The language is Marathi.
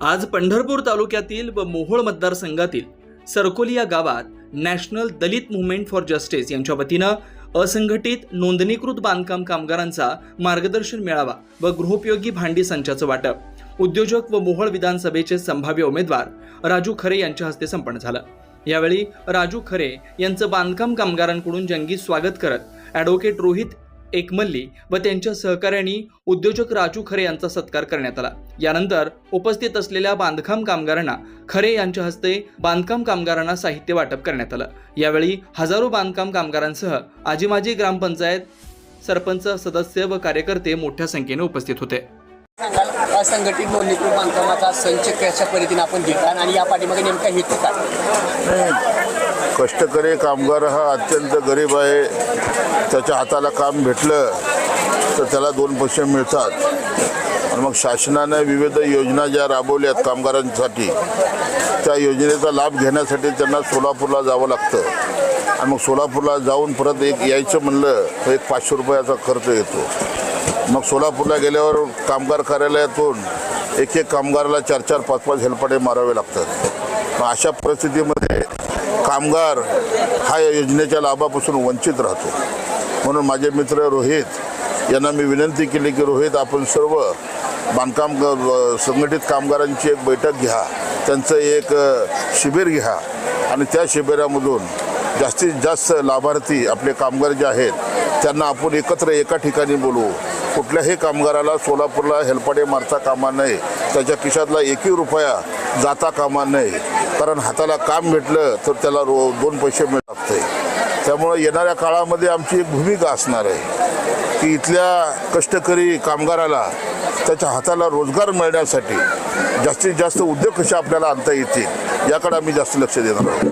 आज पंढरपूर तालुक्यातील व मोहोळ मतदारसंघातील सरकोली या गावात national Dalit movement for justice यांच्या वतीनं असंघटित नोंदणीकृत बांधकाम कामगारांचा मार्गदर्शन मेळावा व गृहोपयोगी भांडी संचाचं वाटप. उद्योजक व मोहोळ विधानसभेचे संभाव्य उमेदवार राजू खरे यांच्या हस्ते संपन्न झालं. यावेळी राजू खरे यांचं बांधकाम कामगारांकडून जंगी स्वागत करत ॲडव्होकेट रोहित एकमल्ली व त्यांच्या सहकाऱ्यांनी उद्योजक राजू खरे यांचा सत्कार करण्यात आला. यानंतर उपस्थित असलेल्या बांधकाम कामगारांना खरे यांच्या हस्ते बांधकाम कामगारांना साहित्य वाटप करण्यात आलं. यावेळी हजारो बांधकाम कामगारांसह आजीमाजी ग्रामपंचायत सरपंच सदस्य व कार्यकर्ते मोठ्या संख्येने उपस्थित होते. असंघटित नोंदणीकृत बांधकामाचा संच कशा पद्धतीने आपण घेता आणि या पाठीमागे नेमका हेतू काय? कष्टकरी कामगार हा अत्यंत गरीब आहे. त्याच्या हाताला काम भेटलं तर त्याला दोन पैसे मिळतात. आणि मग शासनाने विविध योजना ज्या राबवल्यात कामगारांसाठी त्या योजनेचा लाभ घेण्यासाठी त्यांना सोलापूरला जावं लागतं. आणि मग सोलापूरला जाऊन परत एक यायचं म्हणलं तर एक पाचशे रुपयाचा खर्च येतो. मग सोलापूरला गेल्यावर कामगार कार्यालयातून एक एक कामगाराला चार चार पाच पाच हेलपाटे मारावे लागतात. मग अशा परिस्थितीमध्ये कामगार हा या योजनेच्या लाभापासून वंचित राहतो. म्हणून माझे मित्र रोहित यांना मी विनंती केली की रोहित आपण सर्व बांधकाम संघटित कामगारांची एक बैठक घ्या. त्यांचं एक शिबिर घ्या. आणि त्या शिबिरामधून जास्तीत जास्त लाभार्थी आपले कामगार जे आहेत त्यांना आपण एकत्र एका ठिकाणी बोलवू. कुठल्याही कामगाराला सोलापूरला हेलपाटे मारता कामा नये. त्याच्या खिशातला एकही रुपया जाता कामा नये. कारण हाताला काम भेटलं तर त्याला रो दोन पैसे मिळ लागते त्यामुळं येणाऱ्या काळामध्ये आमची एक भूमिका असणार आहे. की इथल्या कष्टकरी कामगाराला त्याच्या हाताला रोजगार मिळण्यासाठी जास्तीत जास्त उद्योग कसे आपल्याला आणता येतील याकडे आम्ही जास्त लक्ष देणार आहोत.